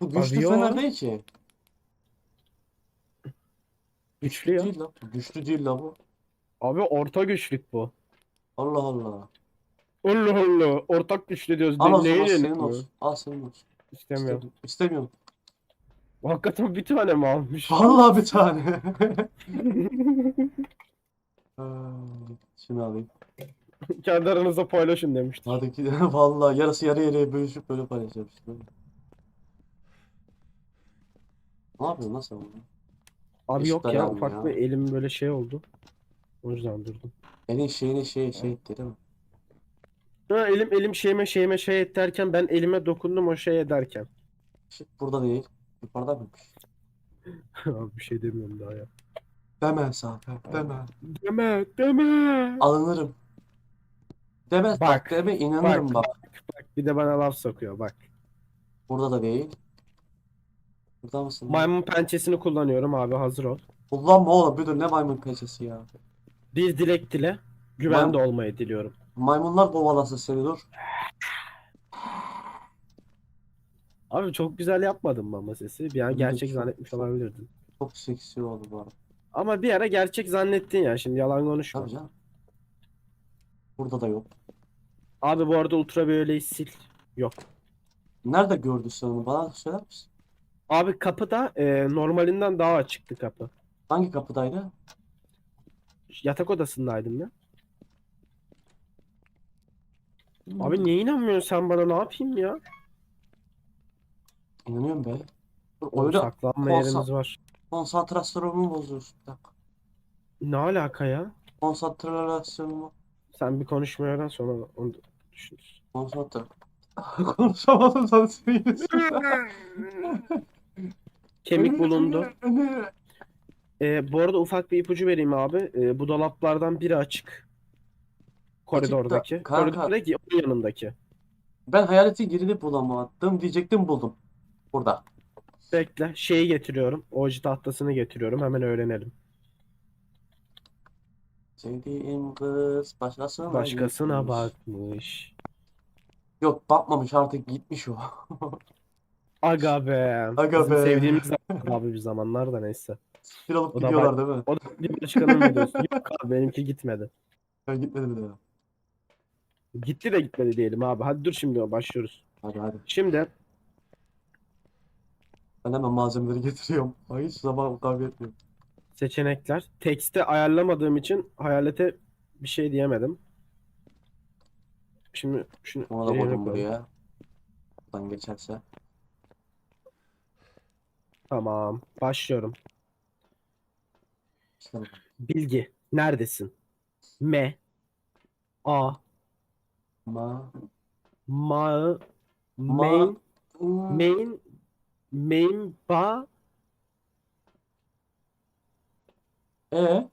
Bu güçlü Abi fener değil ki. Güçlü ya. Değil lan. Güçlü değil la bu. Abi orta güçlük bu. Allah Allah. Allah Allah. Ortak güçlü diyoruz. Al o Neye senin yenilmiyor? olsun. Al senin olsun. İstemiyorum. İstemiyorum. İstemiyorum. Hakikaten bir tane mi almış? Vallahi bir tane. Ha, Şunu alayım. Kendi aranızda paylaşın demiştim. Hadi ki vallahi yarısı yarı yarıya bölüşüp böyle paylaşacağım işte. Ne yapıyorsun lan sen bunu? Abi Eşit yok ya ufak ya. bir elim böyle şey oldu. O yüzden durdum. Elin şeyini şey şey etti değil mi? Ha, elim elim şeyime şeyime şey et derken ben elime dokundum o şey ederken. Şey, burada değil. Yukarıda mıymış? Abi bir şey demiyorum daha ya. Deme Zafer deme. Deme deme. Alınırım. Deme bak, Bak, deme inanırım bak. Bak bir de bana laf sokuyor bak. Burada da değil. Burada mısın? Maymun pençesini kullanıyorum abi hazır ol. Kullanma oğlum bir dur ne maymun peçesi ya. Bir dilek dile. Güvende olmayı diliyorum. Maymunlar kovalasın seni dur. Abi çok güzel yapmadın mı ama sesi? Bir an gerçek zannetmiş olabilirdin. Çok seksi oldu bu arada. Ama bir ara gerçek zannettin ya şimdi yalan konuşma. Tabii canım. Burada da yok. Abi bu arada ultraviyole sil. Yok. Nerede gördün sen onu? Bana söyler misin? Abi kapı da e, normalinden daha açıktı kapı. Hangi kapıdaydı? Yatak odasındaydım ya. Hmm. Abi niye inanmıyorsun sen bana ne yapayım ya? İnanıyorum be. Dur, Oğlum oyuna saklanma konsa- yerimiz var. konsantrasyonumu bozuyorsun. Bir dakika. Ne alaka ya? Konsantrasyonumu. Sen bir konuşmayadan sonra onu düşünürüz. Konsantre. Konuşamadım sen seni. Kemik bulundu. Ee, bu arada ufak bir ipucu vereyim abi. Ee, bu dolaplardan biri açık. Koridordaki. kanka. Koridordaki onun yanındaki. Ben hayaleti girini bulamadım diyecektim buldum. Burada. Bekle. Şeyi getiriyorum. Oji tahtasını getiriyorum. Hemen öğrenelim. Sevdiğim kız başkasına Başkasına gitmiş. bakmış. Yok bakmamış artık gitmiş o. Aga be. Aga Bizim be. sevdiğimiz zaman abi bir zamanlar da neyse. Bir alıp O da gidiyorlar değil mi? O da bir başkanın videosu. Yok abi benimki gitmedi. Ben gitmedim bile. Gitti de gitmedi diyelim abi. Hadi dur şimdi başlıyoruz. Hadi hadi. Şimdi Ben hemen malzemeleri getiriyorum. Ay hiç zaman kavga etmiyorum. seçenekler. Tekste ayarlamadığım için hayalete bir şey diyemedim. Şimdi şunu Ona da koydum koyalım. buraya. Buradan geçerse. Tamam. Başlıyorum. Bilgi. Neredesin? M. A. Ma. Ma. Ma. Main. Hmm. Main. Main. Ba. E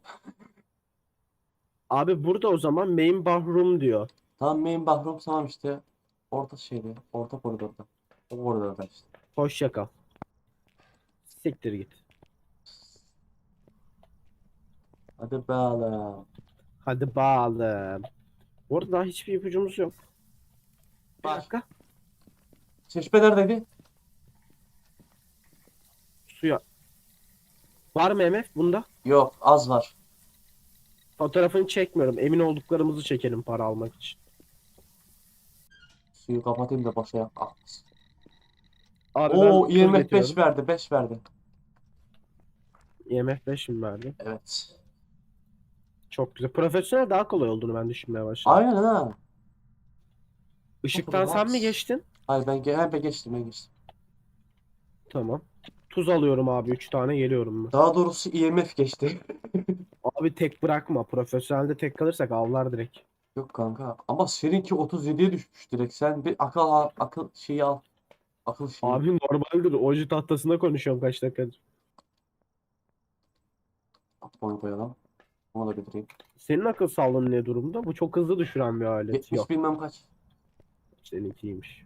Abi burada o zaman main bathroom diyor. tamam main bahrum tamam işte. Orta şeyde. Orta koridorda. O koridorda işte. Hoşça kal. Siktir git. Hadi oğlum. Hadi bağlı. Orada daha hiçbir ipucumuz yok. Bir Var. dakika. Çeşme neredeydi? Suya. Var mı MF bunda? Yok az var. Fotoğrafını çekmiyorum. Emin olduklarımızı çekelim para almak için. Suyu kapatayım da boşa yak. akmasın. Abi Oo ben tuz IMF 5 getiriyorum. verdi 5 verdi. IMF 5 mi verdi? Evet. Çok güzel. Profesyonel daha kolay olduğunu ben düşünmeye başladım. Aynen ha. Işıktan sen mi geçtin? Hayır ben, ge- ben geçtim ben geçtim. Tamam. Tuz alıyorum abi. 3 tane geliyorum ben. Daha doğrusu IMF geçti. Abi tek bırakma. Profesyonelde tek kalırsak avlar direkt. Yok kanka. Ama seninki 37'ye düşmüş direkt. Sen bir akıl al, akıl şeyi al. Akıl şeyi. Abi normaldir. Oji tahtasında konuşuyorum kaç dakikadır. Onu koyalım. Onu da götüreyim. Senin akıl sağlığın ne durumda? Bu çok hızlı düşüren bir alet. 70 Yok. bilmem kaç. Seninkiymiş.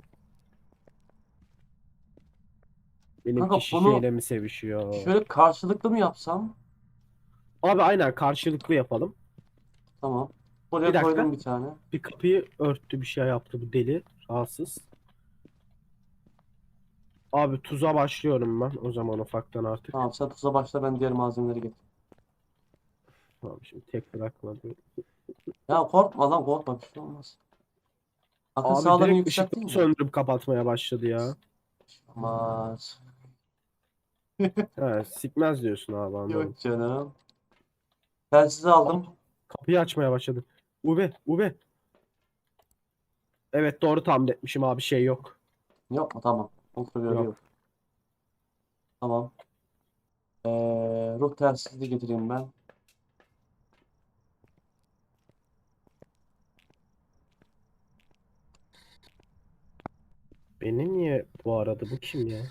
Benimki Kanka bunu- şişeyle mi sevişiyor? Şöyle karşılıklı mı yapsam? Abi aynen karşılıklı yapalım. Tamam. Buraya Bir dakika. koydum bir tane. Bir kapıyı örttü bir şey yaptı bu deli. Rahatsız. Abi tuza başlıyorum ben o zaman ufaktan artık. Tamam sen tuza başla ben diğer malzemeleri getir. Tamam şimdi tek bırakmadım. Ya korkma lan korkma bir şey olmaz. Akıl Abi sağlığını direkt yükselttin ışıkları mi? söndürüp kapatmaya başladı ya. Olmaz. He, sikmez diyorsun abi anladım. Yok canım. Telsizi aldım. Kapıyı açmaya başladı. Ube, Ube. Evet doğru tahmin etmişim abi şey yok. Yok mu? Tamam. Kontrolörü Yok. yok. Tamam. Ee, ruh telsizi getireyim ben. Beni niye bu aradı? Bu kim ya?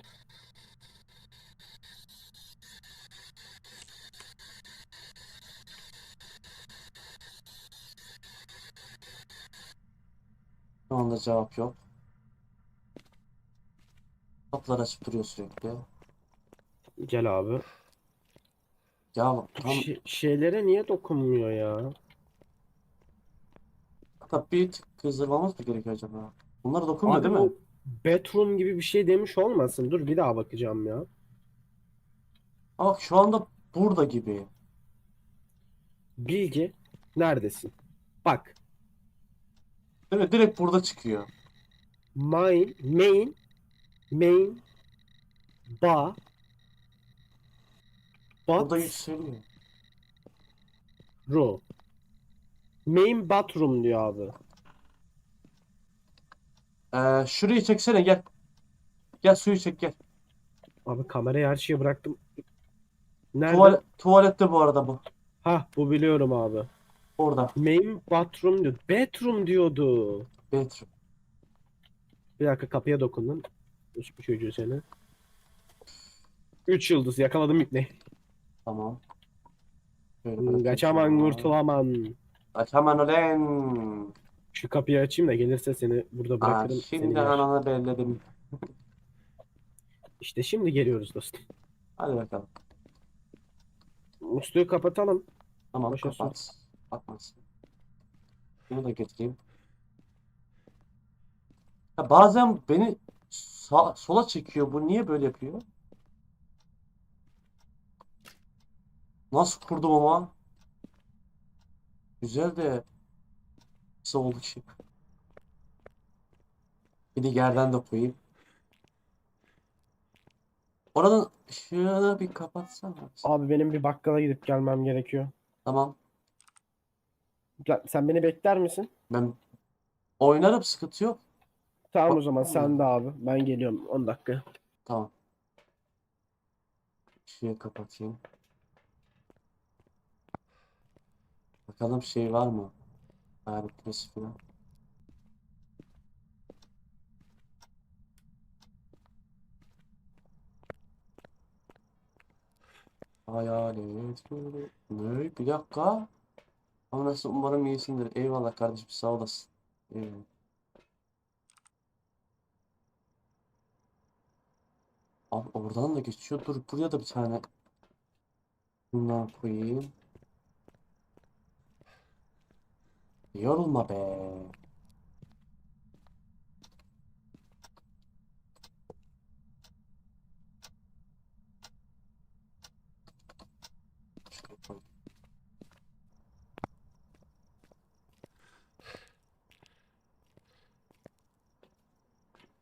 Şu anda cevap yok. Kapılar açıp duruyor sürekli. Gel abi. Ya tam Ş- şeylere niye dokunmuyor ya? hatta bir tık kızdırmamız mı gerekiyor acaba? Bunlar dokunmuyor Abi değil mi? bu bedroom gibi bir şey demiş olmasın. Dur bir daha bakacağım ya. Ama bak şu anda burada gibi. Bilgi neredesin? Bak. Değil mi? Direkt burada çıkıyor. Main, main, main, ba, Burada bat, yükseliyor. room. Main bathroom diyor abi. Ee, şurayı çeksene gel. Gel suyu çek gel. Abi kamerayı her şeye bıraktım. Nerede? Tuvalet, tuvalette bu arada bu. Ha bu biliyorum abi. Orada. Main bathroom diyor. Bedroom diyordu. Bedroom. Bir dakika kapıya dokundun. Hiçbir çocuğu seni. Üç yıldız yakaladım ipneyi. Tamam. Şöyle Hmm, bırakayım Kaçaman kurtulaman. Kaçaman ulan. Şu kapıyı açayım da gelirse seni burada Aa, bırakırım. seni şimdi yer. ananı belledim. İşte şimdi geliyoruz dostum. Hadi bakalım. Musluğu kapatalım. Tamam Başa su. kapat. Bakmasın. Bunu da getireyim. Ya bazen beni sağ, sola çekiyor. Bu niye böyle yapıyor? Nasıl kurdum ama? Güzel de oldu ki. Bir de yerden de koyayım. Oradan ışığını bir kapatsana. Abi benim bir bakkala gidip gelmem gerekiyor. Tamam. Gel- Sen beni bekler misin? Ben oynarım sıkıntı yok. Tamam o zaman sen de abi. Ben geliyorum 10 dakika. Tamam. Şurayı kapatayım. Bakalım şey var mı? Hayalet falan. Hayalet mi? Ne? Bir dakika. Ama nasıl umarım iyisindir. Eyvallah kardeşim sağ olasın. Eyvallah. Abi oradan da geçiyor. Dur buraya da bir tane bundan koyayım. Yorulma be.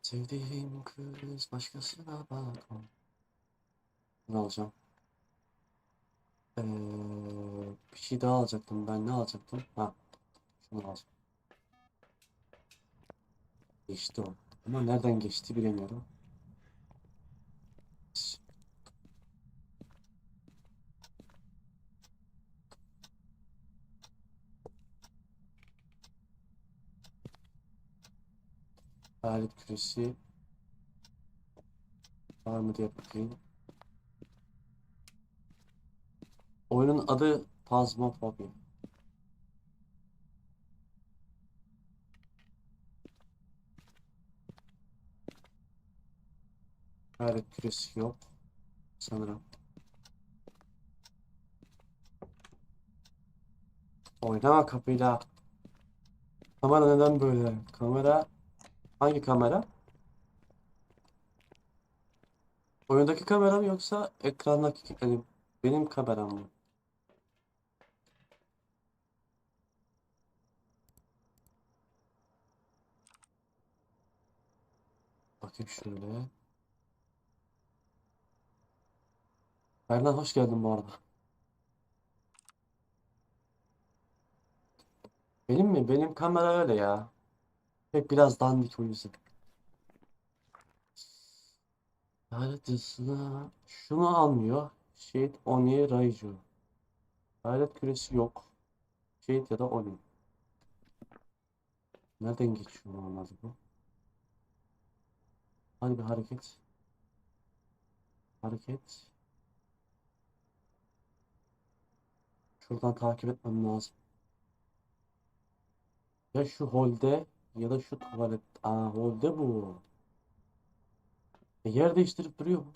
Sevdiğim kız başkasına bakma. Ne alacağım? Ee, bir şey daha alacaktım. Ben ne alacaktım? Ha, alacağım. Geçti o. Ama nereden geçti bilemiyorum. Hayalet küresi var mı diye bakayım. Oyunun adı Phasmophobia. Hayalet küresi yok sanırım. Oynama kapıyla. Kamera neden böyle? Kamera hangi kamera? Oyundaki kameram yoksa ekrandaki yani benim kameram mı? Bakayım şöyle. Berlan hoş geldin bu arada. Benim mi? Benim kamera öyle ya. Pek biraz dandik o yüzden. Hayalet yazısına şunu almıyor. Shade Oni Raiju. Hayalet küresi yok. Shade ya da Oni. Nereden geçiyor normalde bu? Hadi bir hareket. Hareket. Şuradan takip etmem lazım. Ya şu holde ya da şu tuvalet. Aa holde bu. E, yer değiştirip duruyor mu?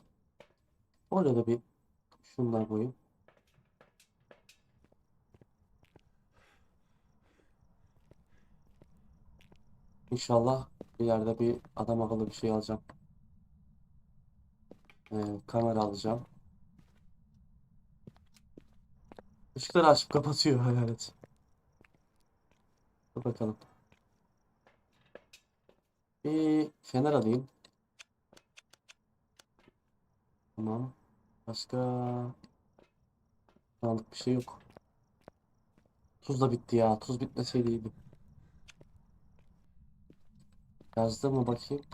Orada da bir şunlar koyayım. İnşallah bir yerde bir adam akıllı bir şey alacağım. Ee, kamera alacağım. Işıkları açıp kapatıyor hayalet. Dur bakalım. Bir fener alayım. Tamam. Başka aldık bir şey yok. Tuz da bitti ya. Tuz bitmeseydi iyiydi. Yazdı mı bakayım?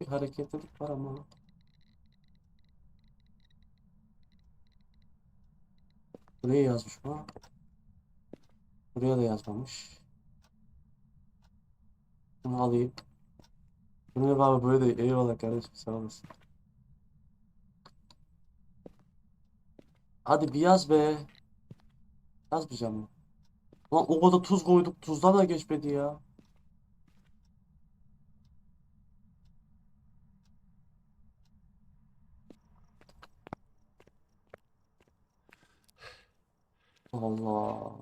Bir hareketlilik var ama. Buraya yazmış mı? Buraya da yazmamış. Bunu alayım. Bunu abi böyle de eyvallah kardeşim sağ olasın. Hadi bir yaz be. Yazmayacağım mı? Lan o kadar tuz koyduk. Tuzdan da geçmedi ya. Allah.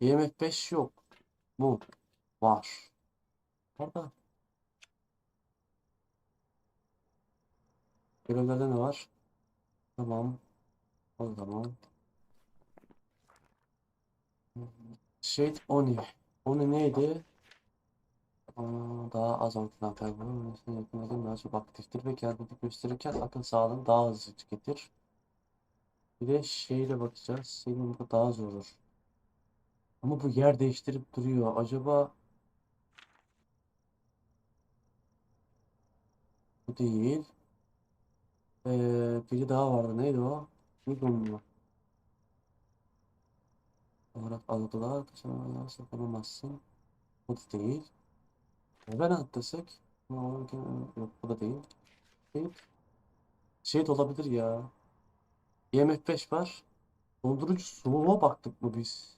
IMF 5 yok mu? Var. Orada. Görevlerde ne var? Tamam. O zaman. Shade Oni. Oni neydi? Aa, daha az ortadan kaybolur. Yakınladığım daha çok aktiftir ve kendini gösterirken akıl sağlığını daha hızlı tüketir. Bir de şeyle bakacağız. Senin bu daha zor olur. Ama bu yer değiştirip duruyor. Acaba bu değil. Ee, biri daha vardı. Neydi o? Neydi mu? Olarak algılar. Kaçınılmaz saklanamazsın. Bu da değil. Revenant desek. Yok bu da değil. Şey, şey olabilir ya. IMF 5 var. Dondurucu soğuğa baktık mı biz?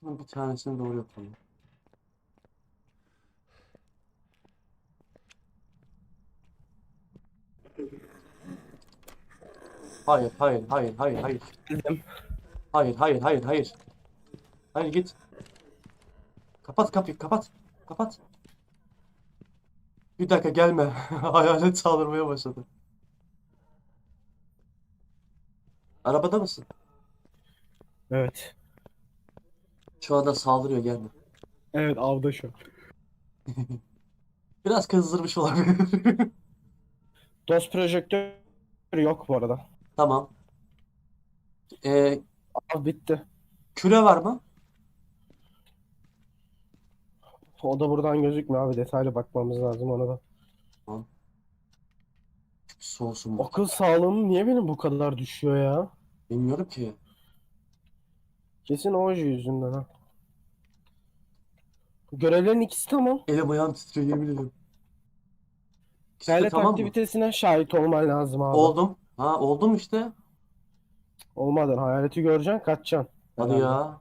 Şunun bir tanesini doğru yapalım. Hayır, hayır, hayır, hayır, hayır. Bildim. Hayır, hayır, hayır, hayır. Hayır git. Kapat kapıyı, kapat. Kapat. Bir dakika gelme. Hayalet saldırmaya başladı. Arabada mısın? Evet. Şu anda saldırıyor gelme. Evet avda şu. Biraz kızdırmış olabilir. DOS projektör yok bu arada. Tamam. Ee, Av bitti. küre var mı? O da buradan gözükmüyor abi. Detaylı bakmamız lazım ona da. Soğusun mu? Akıl sağlığım niye benim bu kadar düşüyor ya? Bilmiyorum ki. Kesin Oji yüzünden ha. Görevlerin ikisi tamam. Elim ayağım titriyor yemin ederim. İkisi de tamam mı? aktivitesine şahit olman lazım abi. Oldum. Ha oldum işte. Olmadan hayaleti göreceksin kaçacaksın. Hadi Herhalde. ya.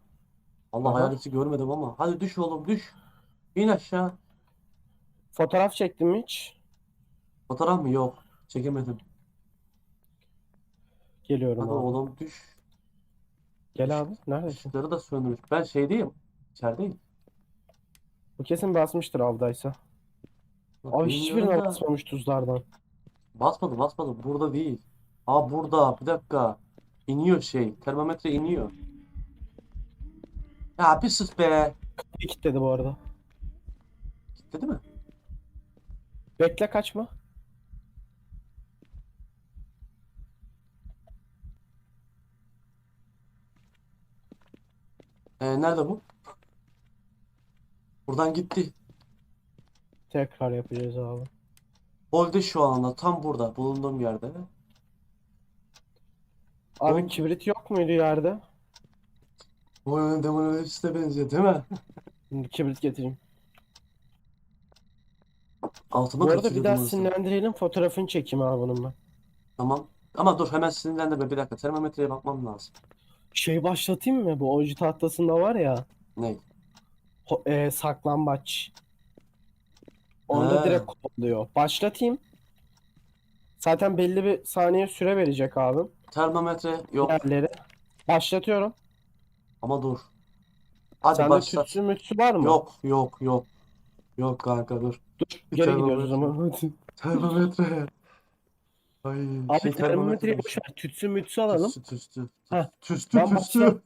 Allah Aha. hayaleti görmedim ama. Hadi düş oğlum düş. İn aşağı. Fotoğraf çektin mi hiç? Fotoğraf mı? Yok. Çekemedim. Geliyorum Hadi abi. oğlum düş. Gel abi. Neredesin? Işıkları da söndürmüş. Ben şeydeyim. İçerideyim. Bu kesin basmıştır avdaysa. Abi hiçbirine Bilmiyorum da. basmamış tuzlardan. Basmadı basmadı. Burada değil. Aa burada. Bir dakika. İniyor şey. Termometre iniyor. Ya bir sus be. Bir kilitledi bu arada. Gitti değil mi? Bekle kaçma. Ee, nerede bu? Buradan gitti. Tekrar yapacağız abi. Holde şu anda. Tam burada. Bulunduğum yerde. Abi Oğlum. kibrit yok muydu yerde? Bu önünde bunun de benziyor değil mi? Şimdi kibrit getireyim. Altıma Bu arada bir daha orası. sinirlendirelim fotoğrafını çekeyim abi bunun ben. Tamam. Ama dur hemen sinirlendirme bir dakika. Termometreye bakmam lazım. Şey başlatayım mı? Bu oyuncu tahtasında var ya. Ne? ho- e, saklambaç. Onda Ha. direkt kodluyor. Başlatayım. Zaten belli bir saniye süre verecek abi. Termometre yok. Diğerleri. Başlatıyorum. Ama dur. Hadi Sende başla. tütsü mütsü var mı? Yok yok yok. Yok kanka dur. Dur. Geri gidiyoruz o zaman. termometre. Hadi. Ay Abi şey termometreyi termometre. boş ver. Tütsü mütsü alalım. Tüstü tüstü. Heh. Tüstü Ben tüstü.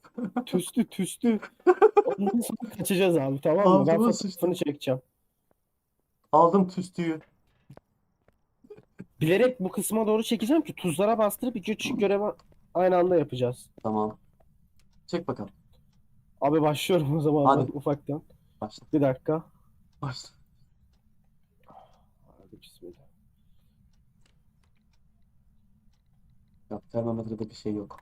Tüstü tüstü. Ondan sonra kaçacağız abi tamam mı? Ben Altıma fotoğrafını çekeceğim. Aldım tüstüyü. Bilerek bu kısma doğru çekeceğim ki tuzlara bastırıp iki üç görevi aynı anda yapacağız. Tamam. Çek bakalım. Abi başlıyorum o zaman Hadi. ben ufaktan. Başla. Bir dakika. Başla. Hadi bismillah. Yok termometrede bir şey yok.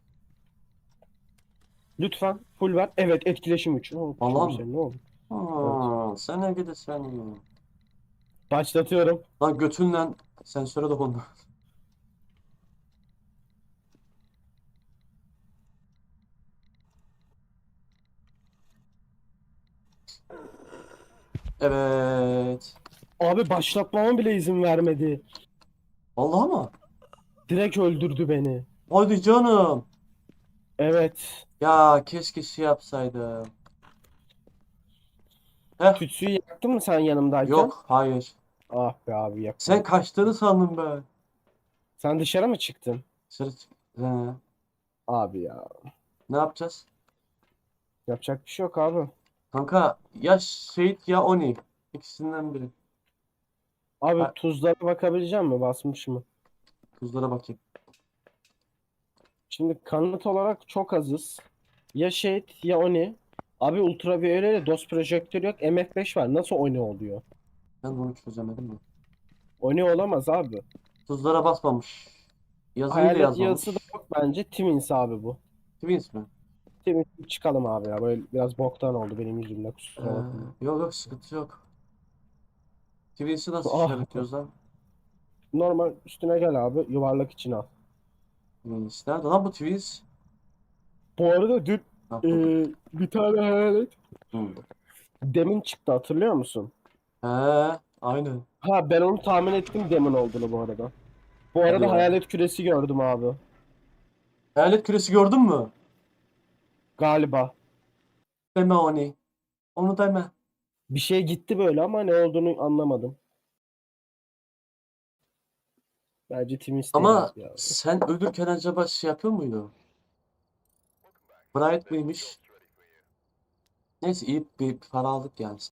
Lütfen full ver. Evet etkileşim 3. Oh, Vallahi kuşum mi? sen, ne oldu? Aa, sen ne gidi sen. Başlatıyorum. Lan götünle sensöre dokundu. Evet. Abi başlatmama bile izin vermedi. Allah mı? Direkt öldürdü beni. Hadi canım. Evet. Ya keşke şey yapsaydım. Heh. Tütsüyü yaktın mı sen yanımdayken? Yok, hayır. Ah be abi yak. Sen kaçtığını sandım ben. Sen dışarı mı çıktın? Dışarı çık- He. Abi ya. Ne yapacağız? Yapacak bir şey yok abi. Kanka ya Şehit ya Oni. İkisinden biri. Abi Ha. tuzlara bakabilecek mi? Basmış mı? Tuzlara bakayım. Şimdi kanıt olarak çok azız. Ya Shade ya Oni. Abi ultraviyole DOS projektör yok. MF5 var. Nasıl Oni oluyor? Ben bunu çözemedim mi? Oni olamaz abi. Tuzlara basmamış. Yazıyı da Hayalet yazmamış. yazısı da yok bence. Twins abi bu. Twins mi? Twins çıkalım abi ya. Böyle biraz boktan oldu benim yüzümden. Ee, Kusura bakma. yok yok sıkıntı yok. Twins'i nasıl Ah. işaretliyoruz lan? Normal üstüne gel abi. Yuvarlak için al. Twins. Nerede lan bu Twins? Bu arada dün Ha, e, bir tane hayalet Hı. demin çıktı hatırlıyor musun? He, aynen. Ha ben onu tahmin ettim demin olduğunu bu arada. Bu arada ya. hayalet küresi gördüm abi. Hayalet küresi gördün mü? Galiba. Deme Oni. Onu deme. Bir şey gitti böyle ama ne olduğunu anlamadım. Bence Twins Ama ya. sen ölürken acaba şey yapıyor muydu? Bright mıymış? Neyse iyi bir para aldık yani.